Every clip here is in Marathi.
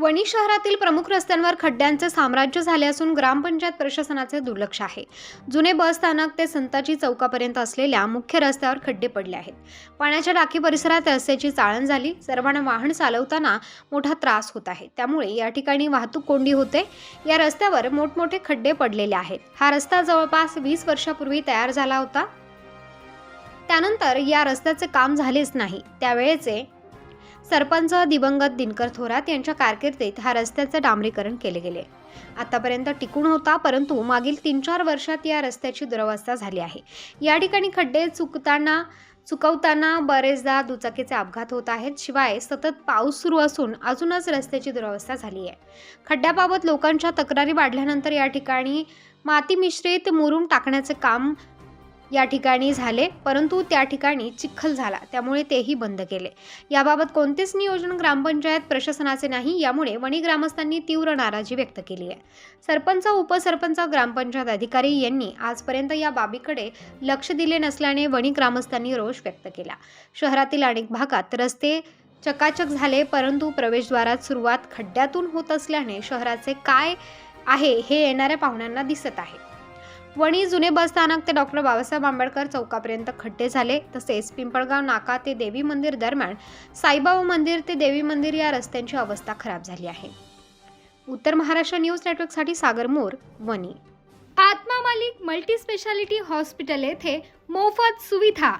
वणी शहरातील प्रमुख रस्त्यांवर खड्ड्यांचे साम्राज्य झाले असून ग्रामपंचायत प्रशासनाचे दुर्लक्ष आहे. जुने बस स्थानक ते संताजी चौकापर्यंत असलेल्या मुख्य रस्त्यावर खड्डे पडले आहेत. पाण्याच्या टाकी परिसरात रस्त्याची चाळण झाली. सर्वांना वाहन चालवताना मोठा त्रास होत आहे. त्यामुळे या ठिकाणी वाहतूक कोंडी होते. या रस्त्यावर मोठमोठे खड्डे पडलेले आहेत. हा रस्ता जवळपास वीस वर्षापूर्वी तयार झाला होता. त्यानंतर या रस्त्याचे काम झालेच नाही. त्यावेळेचे सरपंच दिवंगत दिनकर थोरात यांच्या कारकिर्दीत हा रस्त्याचे डांबरीकरण केले गेले. आतापर्यंत टिकून होता परंतु मागील तीन चार वर्षात या रस्त्याची दुरवस्था झाली आहे. या ठिकाणी खड्डे चुकताना चुकवताना बरेचदा दुचाकीचे अपघात होत आहेत. शिवाय सतत पाऊस सुरू असून अजूनच रस्त्याची दुरवस्था झाली आहे. खड्ड्याबाबत लोकांच्या तक्रारी वाढल्यानंतर या ठिकाणी माती मिश्रित मुरुम टाकण्याचे काम या ठिकाणी झाले परंतु त्या ठिकाणी चिखल झाला त्यामुळे तेही बंद केले. याबाबत कोणतेच नियोजन ग्रामपंचायत प्रशासनाचे नाही यामुळे वणी ग्रामस्थांनी तीव्र नाराजी व्यक्त केली आहे. सरपंच उपसरपंच ग्रामपंचायत अधिकारी यांनी आजपर्यंत या बाबीकडे लक्ष दिले नसल्याने वणी ग्रामस्थांनी रोष व्यक्त केला. शहरातील अनेक भागात रस्ते चकाचक झाले परंतु प्रवेशद्वारात सुरुवात खड्ड्यातून होत असल्याने शहराचे काय आहे हे येणाऱ्या पाहुण्यांना दिसत आहे. वणी जुने बस स्थानक ते डॉक्टर बाबासाहेब आंबेडकर चौकापर्यंत खड्डे झाले. तसेच पिंपळगाव नाका ते देवी मंदिर दरम्यान साईबाबा मंदिर ते देवी मंदिर या रस्त्यांची अवस्था खराब झाली आहे. उत्तर महाराष्ट्र न्यूज नेटवर्कसाठी Sagar More Wani. Atma Malik multi speciality hospital येथे मोफत सुविधा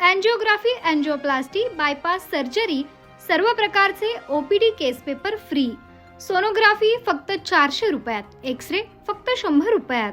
अँजिओग्राफी अँजिओप्लास्टी बायपास सर्जरी सर्व प्रकारचे OPD case paper free. Sonography फक्त चारशे रुपयात एक्स रे फक्त शंभर रुपयात.